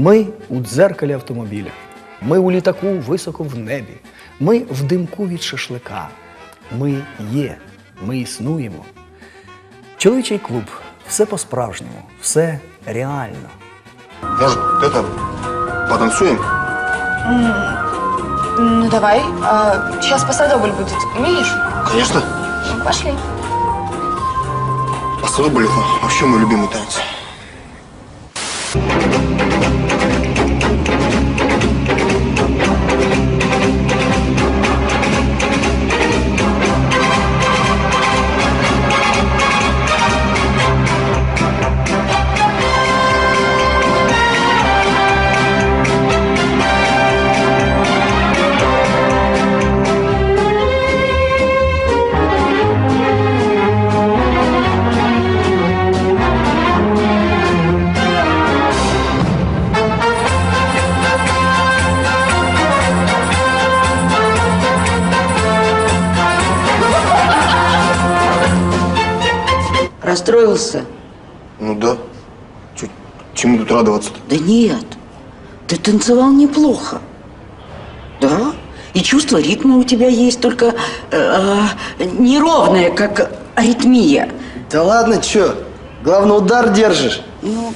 Ми у дзеркалі автомобіля, ми у літаку високо в небі, ми в димку від шашлика. Ми є, ми існуємо. Чоловічий клуб все по-справжньому, все реально. Может, это, потанцуем? Ну давай. А, сейчас пасадобль будет. Умеешь? Конечно. Ну, Пошли. Пасадобль это вообще мой любимый танец. Расстроился? Ну да. Чё- чему тут радоваться-то? Да нет, ты танцевал неплохо. Да, и чувство ритма у тебя есть, только э, э, неровное, как аритмия. Да ладно, чё? Главное, удар держишь. Ну,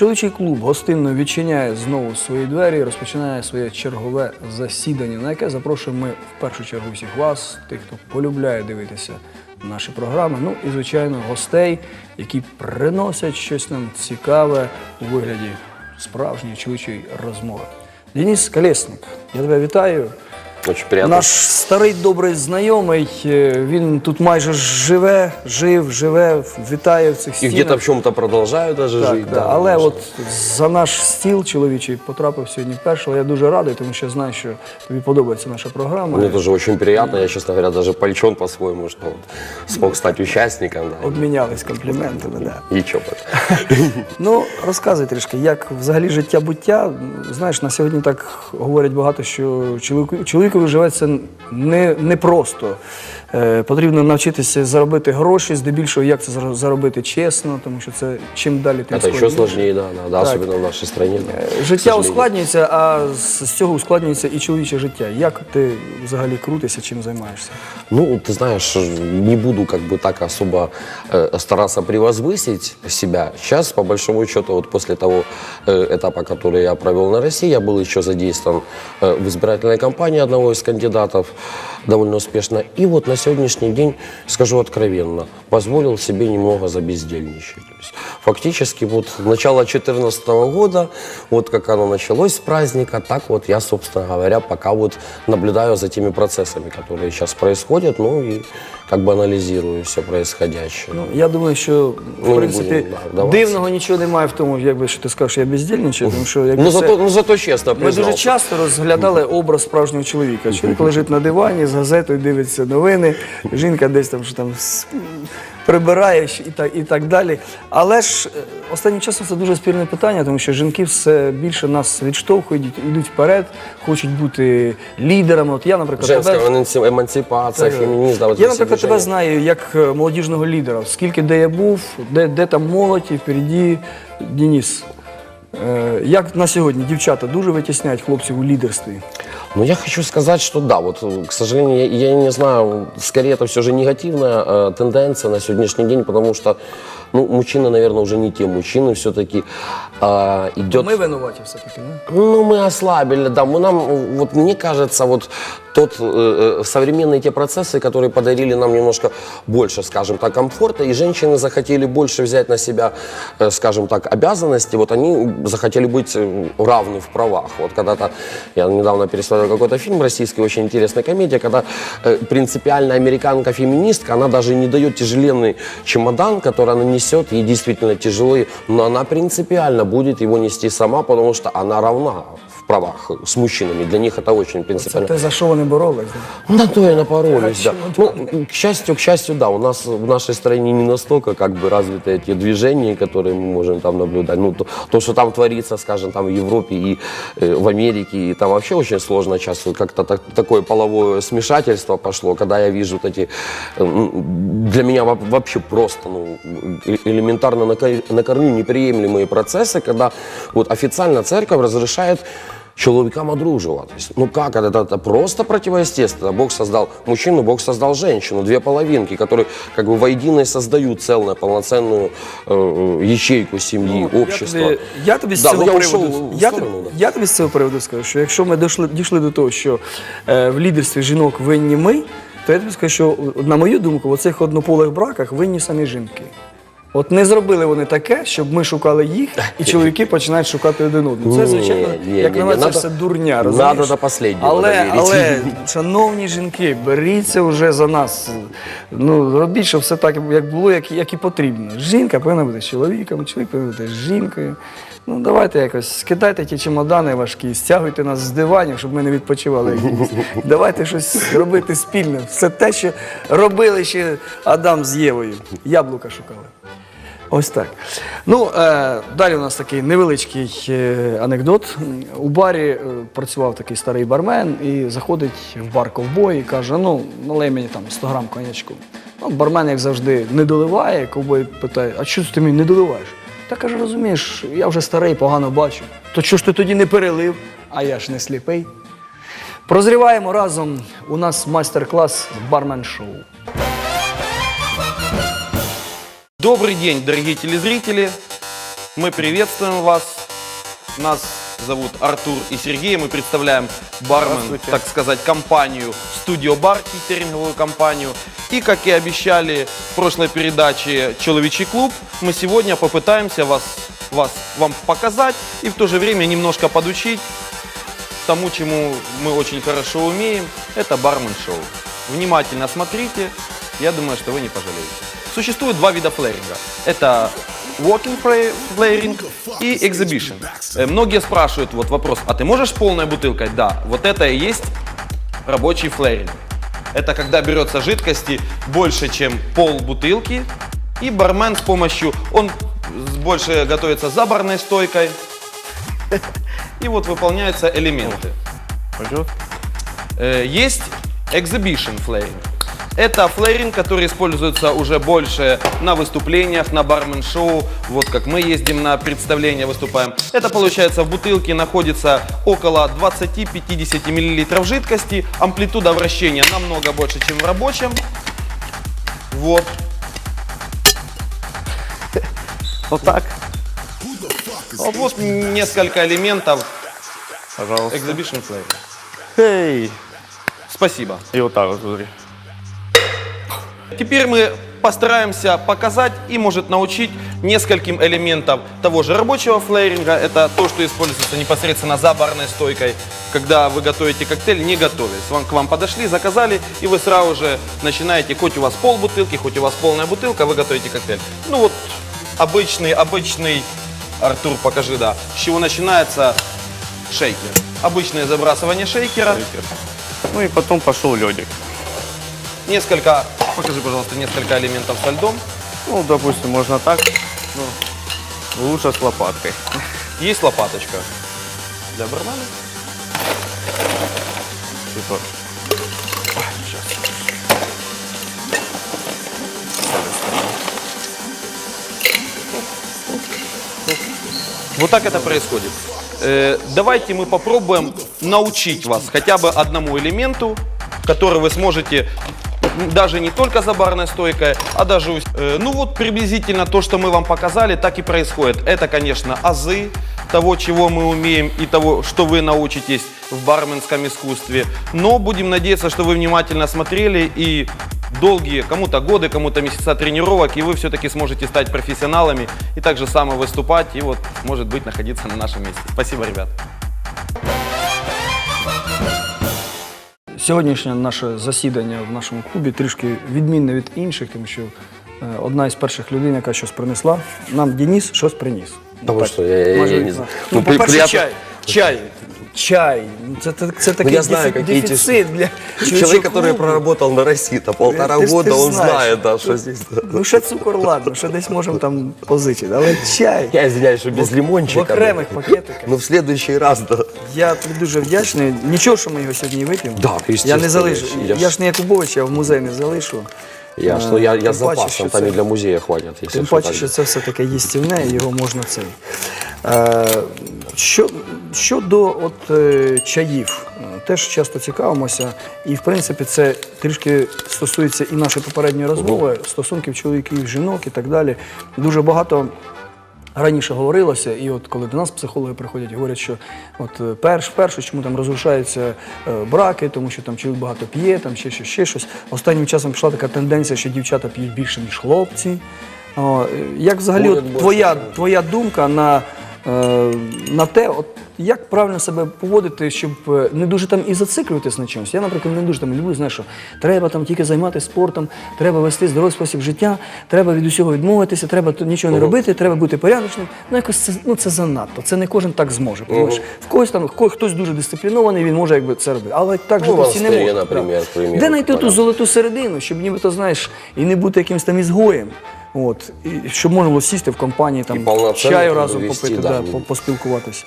Чоловічий клуб гостинно відчиняє знову свої двері і розпочинає своє чергове засідання, на яке запрошуємо ми в першу чергу всіх вас, тих, хто полюбляє дивитися наші програми. Ну і звичайно, гостей, які приносять щось нам цікаве у вигляді справжньої чоловічої розмови. Денис Колєсник, я тебе вітаю. Очень приятно. Наш старий добрий знайомий, е, він тут майже живе, жив, живе, вітає в цих И стінах. где-то в чем-то продолжаю даже Так, жить. да. Але конечно. от за наш стіл чоловічий потрапив сьогодні вперше. але Я дуже радий, тому що знаю, що тобі подобається наша програма. Мне тоже очень приятно. Я, честно говоря, даже польчен по-своему, что вот смог стать участником. Да. Обмінялись компліментами. Да. И чё бы. Ну, розказуй трішки, як взагалі життя буття. Знаєш, на сьогодні так говорять багато, що чоловіку, чоловікові живеться не, не просто. Е, потрібно навчитися заробити гроші, здебільшого, як це зар- заробити чесно, тому що це чим далі тим Это еще складніше. сложнее, да, да, да Так. особенно в нашей стране. Да, к Життя сожалению. ускладнюється, а з з цього ускладнюється і чоловіче життя. Як ти взагалі крутишся, чим займаєшся? Ну, ты знаешь, не буду как бы так особо э, стараться превозвысить себя. Сейчас, по большому счету, вот после того э, этапа, который я провел на России, я был еще задействован э, в избирательной кампании одного из кандидатов довольно успешно. И вот на сегодняшний день, скажу откровенно, позволил себе немного забездельничать. То есть, фактически вот начало 2014 года, вот как оно началось с праздника, так вот я, собственно говоря, пока вот наблюдаю за теми процессами, которые сейчас происходят, ну и как бы анализирую все происходящее. Ну, я думаю, що в Ну, не принципі будемо, да, вдаватися. дивного нічого немає в тому, якби що ти скажеш, я бездільничаю, тому що якби ну, це- зато, ну зато честно ми дуже признался. часто розглядали образ справжнього чоловіка. Чоловік лежить на дивані з газетою, дивиться новини, жінка десь там що там с- прибирає щ- і так, і так далі. Але ж е, останнім часом це дуже спірне питання, тому що жінки все більше нас відштовхують, йдуть вперед, хочуть бути лідерами. От я, наприклад, Женская тебе- эмансипация, эмансипация, Так, феминизм, да, вот я, эти все наприклад, тебе движения. знаю як е, молодіжного лідера. Скільки де я був, де, де там молодь і впереді Денис. Е, як на сьогодні дівчата дуже витісняють хлопців у лідерстві? Ну, я хочу сказать, что да, вот, э, к сожалению, я, я не знаю, скорее это все же негативная э, тенденция на сегодняшний день, потому что, ну, мужчины, наверное, уже не те мужчины, все-таки э, идет... Ми винуваті все-таки, не? Ну, мы ослабили, да. Мы нам, вот мне кажется, вот тот э, э, современные те процессы, которые подарили нам немножко больше, скажем так, комфорта, и женщины захотели больше взять на себя, э, скажем так, обязанности, вот они захотели быть э, равны в правах. Вот когда-то я недавно пересмотрел какой-то фильм российский, очень интересная комедия, когда э, принципиальная американка-феминистка, она даже не дает тяжеленный чемодан, который она несет, ей действительно тяжело, но она принципиально будет его нести сама, потому что она равна правах с мужчинами. Для них это очень принципиально. те, за що вони боролись. да? На то и напоролись, да. Чего Ну, к счастью, к счастью, да, у нас в нашей стране не настолько как бы развиты эти движения, которые мы можем там наблюдать. Ну, то, то, что там творится, скажем, там в Европе и э, в Америке, и там вообще очень сложно сейчас как-то так- такое половое смешательство пошло, когда я вижу вот эти, э, для меня во- вообще просто, ну, э- элементарно на, ко- на корню неприемлемые процессы, когда вот официально церковь разрешает человекам одруживаться. Ну как это? Это просто противоестественно. Бог создал мужчину, Бог создал женщину, две половинки, которые как бы воедино создают целую, полноценную э, э, ячейку семьи, общества. Я тобі, я тобі з Да, цього ну, я приводу, ушов в я, сторону, тобі, да. я тобі з цього приводу скажу, що якщо ми дійшли, дійшли до того, що е, в лідерстві жінок винні ми, то я тобі скажу, що на мою думку, в оцих однополих браках винні самі жінки. От не зробили вони таке, щоб ми шукали їх, і чоловіки починають шукати один одного. Це, звичайно, ні, як ні, на мене, це надо- все дурня. надо до последнього але, довірити. але, шановні жінки, беріться вже за нас. Ну, робіть, щоб все так, як було, як, як і потрібно. Жінка повинна бути з чоловіком, чоловік повинен бути з жінкою. Ну, давайте якось скидайте ті чемодани важкі, стягуйте нас з диванів, щоб ми не відпочивали. Давайте щось робити спільно. Все те, що робили ще Адам з Євою. Яблука шукали. Ось так. Ну, е, далі у нас такий невеличкий е, анекдот. У барі е, працював такий старий бармен і заходить в бар ковбой і каже: ну, налей мені там 100 грам конячку. Ну, бармен, як завжди, не доливає. Ковбой питає, а що ти мені не доливаєш? Та каже, розумієш, я вже старий, погано бачу. То чого ж ти тоді не перелив? А я ж не сліпий. Прозріваємо разом. У нас майстер-клас бармен-шоу. Добрый день, дорогие телезрители. Мы приветствуем вас. Нас зовут Артур и Сергей. Мы представляем бармен, так сказать, компанию Studio Bar, кейтеринговую компанию. И, как и обещали в прошлой передаче «Человечий клуб», мы сегодня попытаемся вас, вас, вам показать и в то же время немножко подучить тому, чему мы очень хорошо умеем. Это бармен-шоу. Внимательно смотрите. Я думаю, что вы не пожалеете. Существует два вида флэринга. Это walking флэринг и exhibition. Э, Многие спрашивают вот вопрос, а ты можешь полной бутылкой? Да, вот это и есть рабочий флэринг. Это когда берется жидкости больше, чем пол бутылки, и бармен с помощью, он больше готовится за барной стойкой, и вот выполняются элементы. Э, Есть exhibition флэринг. Это флэринг, который используется уже больше на выступлениях, на бармен-шоу. Вот как мы ездим на представления, выступаем. Это получается в бутылке находится около 20-50 мл жидкости. Амплитуда вращения намного больше, чем в рабочем. Вот. Вот так. Вот, вот несколько элементов Пожалуйста. exhibition флэринг. Эй! Спасибо. И вот так вот, смотри. Теперь мы постараемся показать и, может, научить нескольким элементам того же рабочего флейринга. Это то, что используется непосредственно за барной стойкой, когда вы готовите коктейль, не готовясь. Вам, к вам подошли, заказали, и вы сразу же начинаете, хоть у вас пол бутылки, хоть у вас полная бутылка, вы готовите коктейль. Ну вот, обычный, обычный, Артур, покажи, да, с чего начинается шейкер. Обычное забрасывание шейкера. Ну и потом пошел ледик. Несколько, покажи, пожалуйста, несколько элементов со льдом. Ну, допустим, можно так. Ну, лучше с лопаткой. Есть лопаточка для бармена. Типа. Вот так это происходит. Э, давайте мы попробуем научить вас хотя бы одному элементу, который вы сможете даже не только за барной стойкой, а даже, э, ну вот приблизительно то, что мы вам показали, так и происходит. Это, конечно, азы того, чего мы умеем и того, что вы научитесь в барменском искусстве. Но будем надеяться, что вы внимательно смотрели и долгие, кому-то годы, кому-то месяца тренировок, и вы все-таки сможете стать профессионалами и также само выступать, и вот, может быть, находиться на нашем месте. Спасибо, ребят. Сьогоднішнє наше засідання в нашому клубі трішки відмінне від інших, тому що е, одна із перших людей, яка щось принесла, нам Дініс щось приніс. Ви що, я- я- я не знаю. Ну, Ну, при- по-перше, приятно- чай. Чай чай. Ну, Це, це, це такий я знаю, дефі- які ті- дефіцит для Человек, чоловічого который клубу. проработал на России-то полтора Ты ж- ты года, ж он знаешь. знает, да, что здесь. да. Ну, ще цукор, ладно, ще десь можемо там позичити, але чай. Я извиняюсь, что без В лимончика. окремих пакетиках. Но в следующий раз, да. Я тобі дуже вдячний. Нічого, що ми його сьогодні вип'ємо. Да, я естественно, не залишу. я Я, ж- ж не Якубович, я в музей не залишу. Я, Е, что я, я тим с паче, запасом, що там це- и для музея хватит, если Тим что паче, так. що це все таке їстівне, і його можна цей. Е, що, щодо от, е, чаїв, теж часто цікавимося, і в принципі це трішки стосується і нашої попередньої розмови, стосунків чоловіків, жінок і так далі. Дуже багато. Раніше говорилося, і от коли до нас психологи приходять, говорять, що от е, перш, перше, чому там розрушаються браки, тому що там чоловік багато п'є, там ще щось, ще щось. Останнім часом пішла така тенденція, що дівчата п'ють більше, ніж хлопці. О, як взагалі от, твоя, твоя думка на, на те, от, як правильно себе поводити, щоб е, не дуже там і зациклюватись на чомусь? Я, наприклад, не дуже там люблю, знаєш, що треба там тільки займатися спортом, треба вести здоровий спосіб життя, треба від усього відмовитися, треба нічого не робити, треба бути порядочним. Ну, якось це, ну, це занадто. Це не кожен так зможе. Понимаєш? В когось там хтось дуже дисциплінований, він може якби це робити. Але так же всі не можуть. Де знайти ту золоту середину, щоб нібито, знаєш, і не бути якимось там ізгоєм. От, і щоб можна було сісти в компанії, І там, повноцінно чаю там разом довести, попити, да. да, по- поспілкуватись.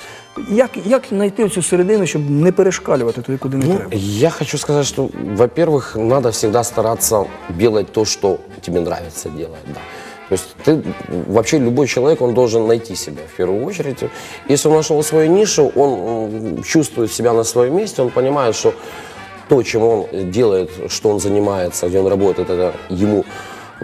Як, як знайти цю середину, щоб не перешкалювати туди, куди не Ну, треба? я хочу сказать, что, во-первых, надо всегда стараться делать то, что тебе нравится делать. Да. То есть ты, вообще любой человек, он должен найти себя в первую очередь. Если он нашел свою нишу, он м, чувствует себя на своем месте, он понимает, что то, чем он делает, что он занимается, где он работает, это ему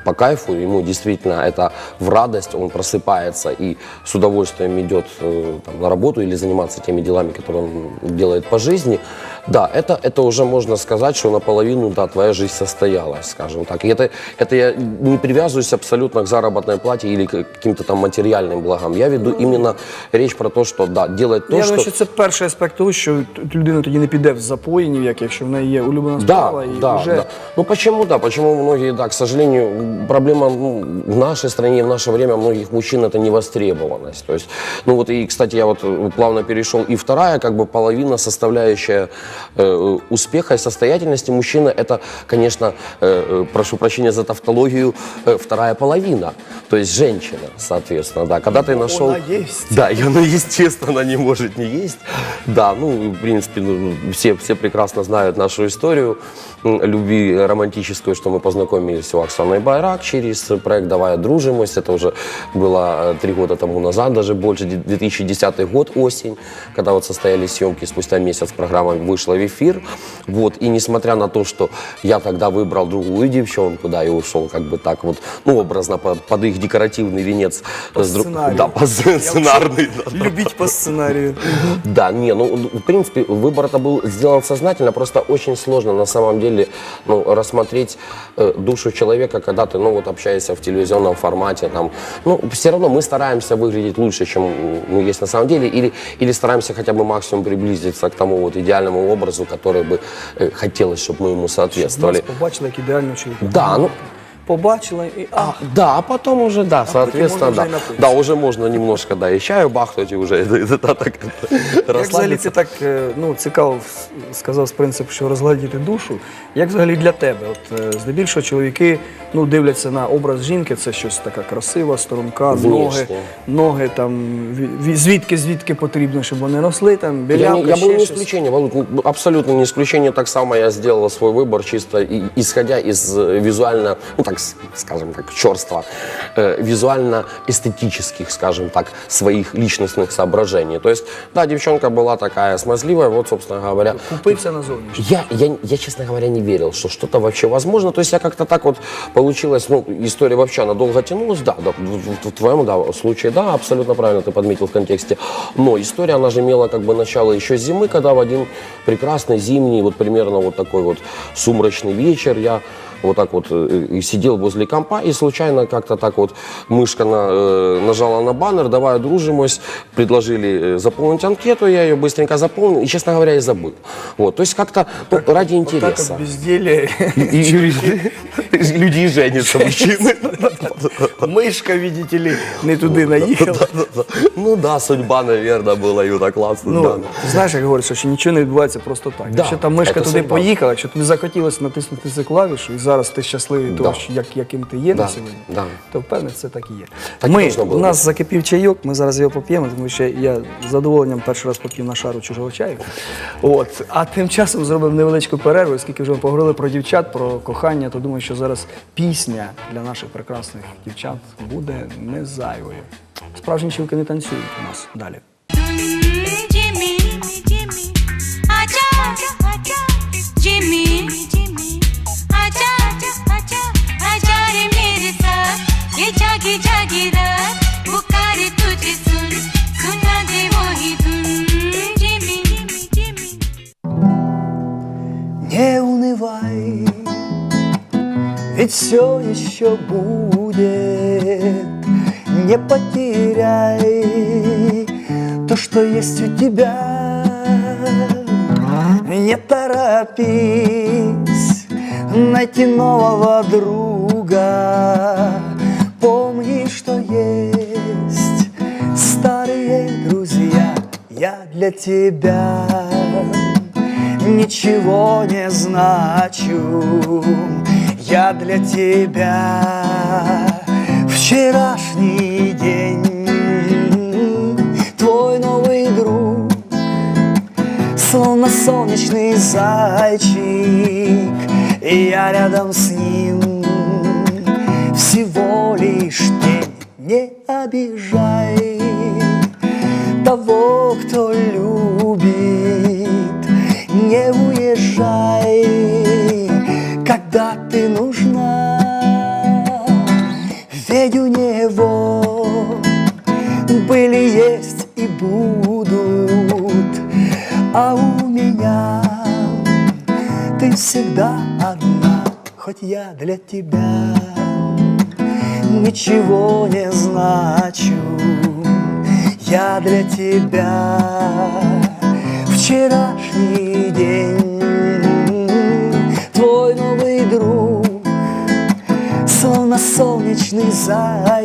по кайфу, ему действительно это в радость, он просыпается и с удовольствием идет э, там, на работу или заниматься теми делами, которые он делает по жизни, да, это, это уже можно сказать, что наполовину, да, твоя жизнь состоялась, скажем так. И это, это я не привязываюсь абсолютно к заработной плате или к каким-то там материальным благам. Я веду именно речь про то, что, да, делать то, Я что... думаю, що це перший аспект того, що т- людина тоді не піде в запої ні в які, якщо в неї є улюблена Да, справа, і да, вже да. Ну почему да? Почему многие, да, к сожалению, проблема ну, в нашей стране, в наше время многих мужчин это невостребованность. То есть, ну вот и, кстати, я вот э, плавно перешел. И вторая, как бы половина, составляющая э, успеха и состоятельности мужчины, это, конечно, э, э, прошу прощения за тавтологию, э, вторая половина. То есть женщина, соответственно, да. Когда ты нашел... Она есть. Да, и оно, естественно, не может не есть. Да, ну, в принципе, ну, все, все прекрасно знают нашу историю м, Любви романтическую, что мы познакомились у Оксаны Байрак через проект «Давай дружимость». Это уже было э, три года тому назад, даже больше, Д- 2010 год, осень, когда вот состоялись съемки, спустя месяц программа вышла в эфир. Вот, и несмотря на то, что я тогда выбрал другую девчонку, да, и ушел как бы так вот, ну, образно под, под их декоративный венец. По с друг- сценарию. Да, по сценарный, да, любіть по сценарію. Да, не, ну, в принципе, выбор это был сделан сознательно, просто очень сложно на самом деле ну, рассмотреть э, душу человека, когда ты, ну, вот общаешься в телевизионном формате, там, ну, все равно мы стараемся выглядеть лучше, чем ну, есть на самом деле, или, или стараемся хотя бы максимум приблизиться к тому вот идеальному образу, который бы э, хотелось, чтобы мы ему Нас соответствовали. побачили як ідеального чоловіка. Да, ну, Побачила і а, да, а потом уже, да, соответственно, можно да. уже и напиться. Да, уже можно немножко, да, и чаю бахнуть, и уже да, да, так, Як взагалі расслабиться. це так е, ну, цікаво в- сказав з принципу, що розгладіти душу. Як взагалі для тебе? От е, здебільшого чоловіки ну, дивляться на образ жінки, це щось така красива, струнка, ноги, Внешне. ноги там ві- ві- звідки звідки потрібно, щоб вони росли, там Я, білявка, не, я был ще не щось. исключение, Володь, ну, абсолютно не исключение. Так само я сделал свой выбор, чисто и- исходя из э, визуально, ну так скажем так, черства, э, визуально-эстетических, скажем так, своих личностных соображений. То есть, да, девчонка была такая смазливая, вот, собственно говоря, Купився на зовнішнє. я, я, я, честно говоря, не верил, что что-то вообще возможно. То есть я как-то так вот получилось, ну, история вообще, она долго тянулась, да, да в, в- в твоем да, случае, да, абсолютно правильно ты подметил в контексте. Но история, она же имела как бы начало еще зимы, когда в один прекрасный зимний, вот примерно вот такой вот сумрачный вечер я вот так вот э, и сидел возле компа, и случайно как-то так вот мышка на, э, нажала на баннер, давай дружимось, предложили э, заполнить анкету, я ее быстренько заполнил, и, честно говоря, и забыл. Вот, то есть как-то ну, ради Вот так интереса. от безділля. И- и- люди и женятся, мужчины. Мишка, видите ли, не туди наїхала. Ну да, судьба, наверное, вот так классно. Ну, знаєш, як говориться, що нічого не відбувається просто так. Якщо та мишка туди поїхала, якщо тобі захотілося натиснути цю клавішу, і зараз ти щасливий того, яким ти є на сьогодні, то впевнений, це так і є. Ми, у нас закипів чайок, ми зараз його поп'ємо, тому що я з задоволенням перший раз поп'ю на шару чужого чаю. От. А тим часом зробимо невеличку перерву, оскільки вже ми поговорили про дівчат, про кохання, то думаю, що зараз пісня для наших прекрасних дівчат буде не зайвою. Справжні чілки не танцюють у нас далі. Jimmy, ведь все еще будет. Не потеряй то, что есть у тебя. Не торопись найти нового друга. Помни, что есть старые друзья. Я для тебя ничего не значу. Я для тебя вчерашний день, твой новый друг, словно солнечный зайчик, и я рядом с ним всего лишь тень. Не обижай того, кто любит, всегда одна, хоть я для тебя ничего не значу. Я для тебя вчерашний день, твой новый друг, словно солнечный зайчик,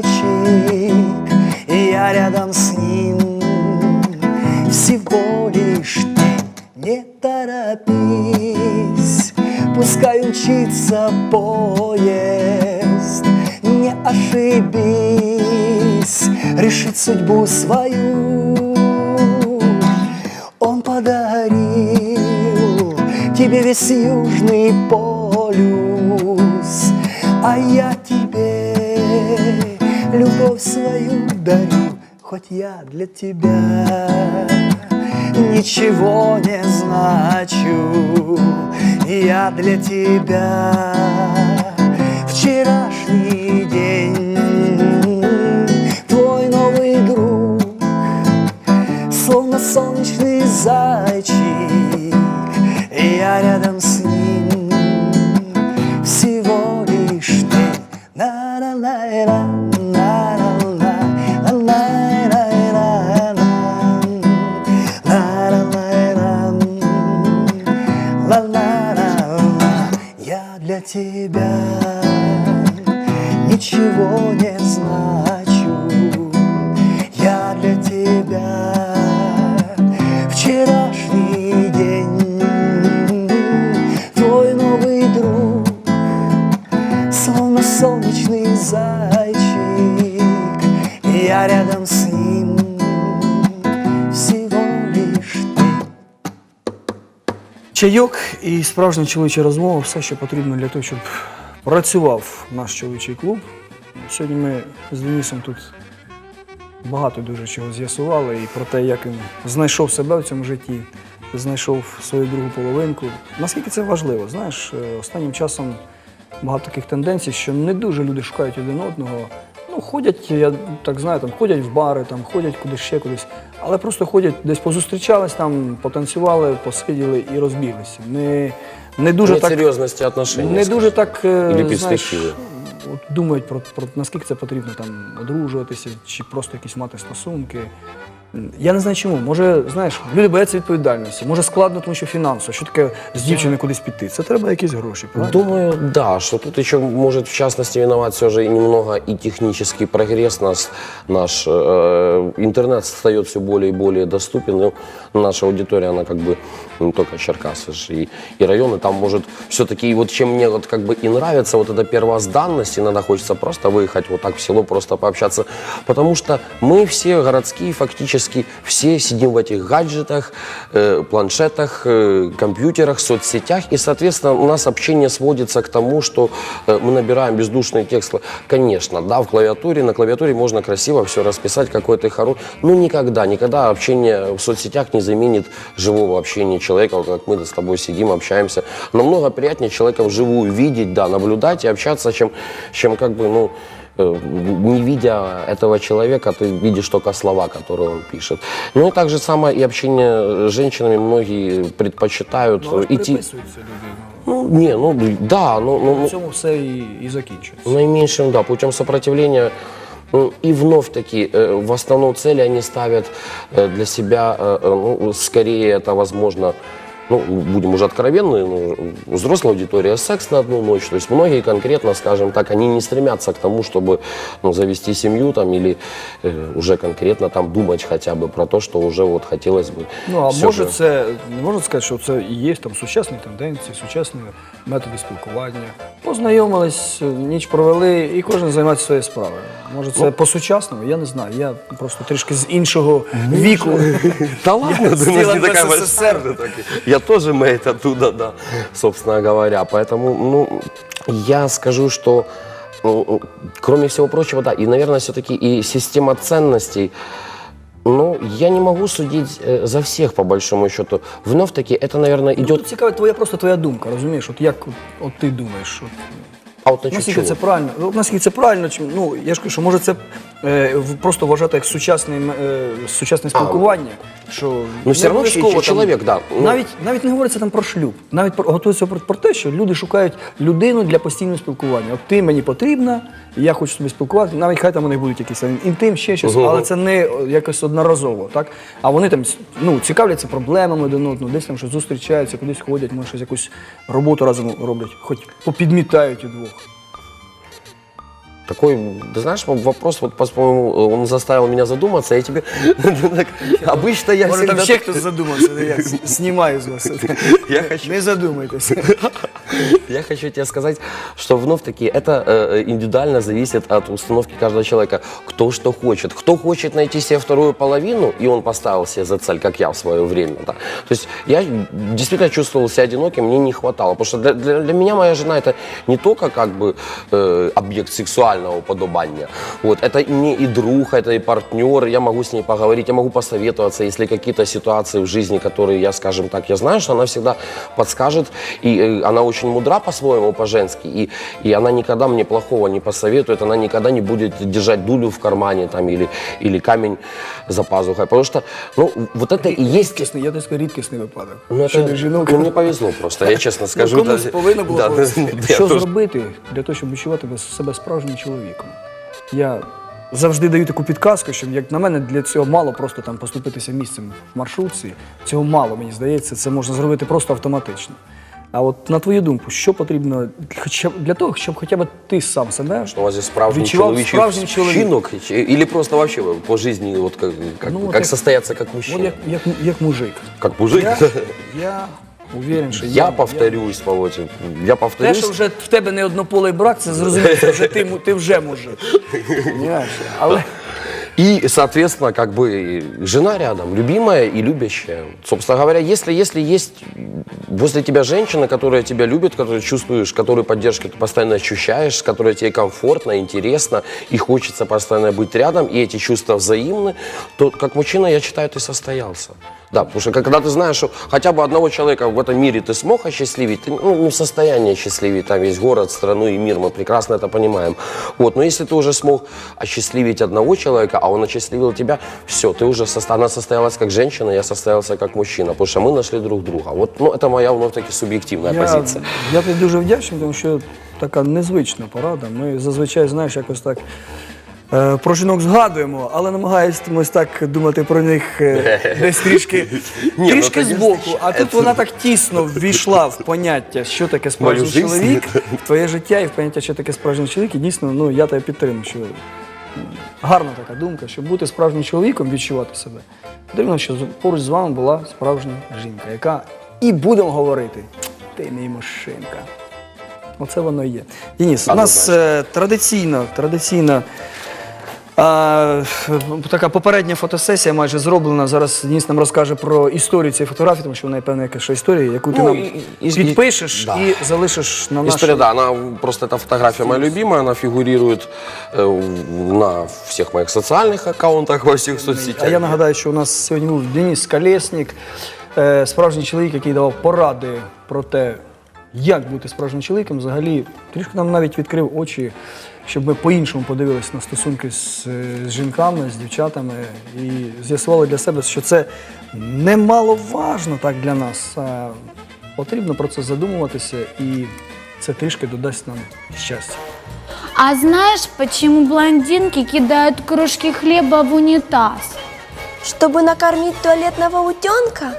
свою. Он подарил тебе весь южный полюс, а я тебе любовь свою дарю, хоть я для тебя ничего не значу. Я для тебя Чайок і справжня чоловіча розмова все, що потрібно для того, щоб працював наш чоловічий клуб. Сьогодні ми з Денисом тут багато дуже чого з'ясували і про те, як він знайшов себе в цьому житті, знайшов свою другу половинку. Наскільки це важливо? Знаєш, е, останнім часом багато таких тенденцій, що не дуже люди шукають один одного. Ну, ходять, я так знаю, там ходять в бари, там ходять кудись ще кудись, але просто ходять, десь позустрічались, там, потанцювали, посиділи і розбіглися. Не, не дуже Нет так. серйозності отношений. Не скажем. дуже так е, Или знаєш, от думають про, про наскільки це потрібно там одружуватися, чи просто якісь мати стосунки. Я не знаю чому. Може, знаєш, люди бояться відповідальності. Може складно, тому що фінансово. Що таке з дівчиною кудись піти? Це треба якісь гроші. Правильно? Думаю, да, что тут еще может в частности виноват все же и немного и технический прогресс нас, наш э, интернет стает все более и более доступен. Ну, наша аудитория, она как бы не только Черкасы ж и, и районы, там может все-таки, вот чем мне вот как бы и нравится вот эта первозданность, иногда хочется просто выехать вот так в село, просто пообщаться, потому что мы все городские фактически, все сидим в этих гаджетах, э, планшетах, э, компьютерах, соцсетях, и, соответственно, у нас общение сводится к тому, что э, мы набираем бездушный текст. Конечно, да, в клавиатуре, на клавиатуре можно красиво все расписать, какой ты хороший, но никогда, никогда общение в соцсетях не заменит живого общения человека, вот как мы с тобой сидим, общаемся. Намного приятнее человека вживую видеть, да, наблюдать и общаться, чем, чем как бы, ну, э, не видя этого человека, ты видишь только слова, которые он пишет. Ну и так же самое и общение с женщинами многие предпочитают Ну, але ж идти. переписуються люди. Ну, не, ну да, ну, ну, На ну, цьому все і, і закінчується. наименьшим, да, путем сопротивления. Ну, И вновь-таки, э, в основном цели они ставят э, для себя, э, э, ну, скорее это возможно, ну, будем уже откровенны, ну, взрослая аудитория, секс на одну ночь. То есть многие конкретно, скажем так, они не стремятся к тому, чтобы ну, завести семью там, или э, уже конкретно там думать хотя бы про то, что уже вот хотелось бы. Ну а всё може же. це не можна сказати, що це і є там сучасні тенденції, сучасні методи спілкування. Познайомились, ніч провели, і кожен займається своєю справою. Може, це по-сучасному, я не знаю. Я просто трішки з іншого віку. Да ладно, Я думаю, сделан не в такая СССР. большая. Я тоже мейт оттуда, да, собственно говоря. Поэтому, ну, я скажу, что, ну, кроме всего прочего, да, и, наверное, все-таки и система ценностей, ну, я не могу судить э, за всех, по большому счету. Вновь-таки, это, наверное, Ну, идет... тут цікава твоя просто твоя думка, розумієш? От як от, от ти думаєш? От, А вот насчет наскільки чего? це правильно? Ну, наскільки це правильно? Чи, ну, я ж кажу, що може це е, в- просто вважати як сучасне, е, сучасне спілкування. що Ну, все не равно обов'язково чи- чоловік, да. Ну. Навіть, навіть не говориться там про шлюб. Навіть про, готується про, про те, що люди шукають людину для постійного спілкування. От ти мені потрібна, я хочу з тобою спілкуватися. Навіть хай там них будуть якісь там інтим, ще щось, але це не о, якось одноразово. Так? А вони там ну, цікавляться проблемами один одного, десь там щось зустрічаються, кудись ходять, може щось якусь роботу разом роблять, хоч попідмітають удвох. Такой, ты знаешь, вопрос, вот, по-моему, он заставил меня задуматься. Я тебе... Обычно я Может, всегда... ще хтось задумався, де я снимаю з вас. Я хочу Не задумайтеся. Я хочу тебе сказать, что вновь-таки это э, индивидуально зависит от установки каждого человека. Кто что хочет. Кто хочет найти себе вторую половину, и он поставил себе за цель, как я в свое время. Да. То есть я действительно чувствовал себя одиноким, мне не хватало. Потому что для, для- для меня моя жена это не только как бы э, объект сексуального подобания. Вот, это мне и друг, это и партнер, я могу с ней поговорить, я могу посоветоваться, если какие-то ситуации в жизни, которые я, скажем так, я знаю, что она всегда подскажет, и э, она очень мудра по-своему, по-женски, и, и она никогда мне плохого не посоветует, она никогда не будет держать дулю в кармане там, или, или камень за пазухой, потому что, ну, вот это и есть... Рідкісний, я скажу, рідкісний випадок. Ну, Щодо это, жінок. ну, мне повезло просто, я честно скажу. Ну, комусь да. повинно було Да, повезти. да, я Що тоже- зробити для того, щоб відчувати себе справжнім чоловіком? Я завжди даю таку підказку, що як на мене для цього мало просто там поступитися місцем в маршрутці. Цього мало, мені здається, це можна зробити просто автоматично. А от на твою думку, що потрібно хоча б для того, щоб хоча б ти сам себе У вас здесь справжний відчував человечий щенок? Или просто вообще по жизни, вот как, как, Ну, вот как як- состояться как От мужчина? як, як, як мужик. Как мужик? Я, я уверен, що Я повторюсь, Володя, я Те, повторюсь. що вже в тебе не однополий брак, це зрозуміло, це вже ти, му- ти вже мужик. Але И, соответственно, как бы жена рядом, любимая и любящая. Собственно говоря, если, если есть возле тебя женщина, которая тебя любит, которую чувствуешь, которую поддержку ты постоянно ощущаешь, с которой тебе комфортно, интересно и хочется постоянно быть рядом, и эти чувства взаимны, то как мужчина, я считаю, ты состоялся. Да, потому что когда ты знаешь, что хотя бы одного человека в этом мире ты смог осчастливить, ты ну, не в состоянии осчастливить там весь город, страну и мир, мы прекрасно это понимаем. Вот, но если ты уже смог осчастливить одного человека, а он осчастливил тебя, все, ты уже состо... она состоялась как женщина, я состоялся как мужчина, потому что мы нашли друг друга. Вот, ну, это моя вновь-таки субъективная Я, позиция. я тобі дуже вдячний, тому що така незвична порада. Ми зазвичай, знаєш, якось так. Е, Про жінок згадуємо, але намагаємось так думати про них е, десь трішки, Ні, трішки ну, тоді збоку. А тут вона так тісно ввійшла в поняття, що таке справжній жизнь. чоловік, в твоє життя і в поняття, що таке справжній чоловік. І дійсно, ну я тебе підтримую, що гарна така думка, щоб бути справжнім чоловіком, відчувати себе. Потрібно, щоб з- поруч з вами була справжня жінка, яка і будемо говорити, ти не машинка. Оце воно і є. Денис, у нас е, традиційно, традиційно а, така попередня фотосесія майже зроблена. Зараз Денис нам розкаже про історію цієї фотографії, тому що вона є певна якась історія, яку ти Ну, нам і- і- і- підпишеш да. і залишиш на История, нашій... да, она просто эта фотография моя любимая, она фигурирует э, в- на всех моих социальных аккаунтах, во всех соцсетях. А я нагадаю, що у нас сьогодні був Денис Колєснік, е, справжній чоловік, який давав поради про те, як бути справжнім чоловіком. Взагалі, трішки нам навіть відкрив очі, щоб ми по-іншому подивилися на стосунки з, е, з жінками, з дівчатами і з'ясували для себе, що це немаловажно так для нас. А потрібно про це задумуватися, і це трішки додасть нам щастя. А знаешь, почему блондинки кидают крошки хлеба в унитаз? Чтобы накормить туалетного утенка?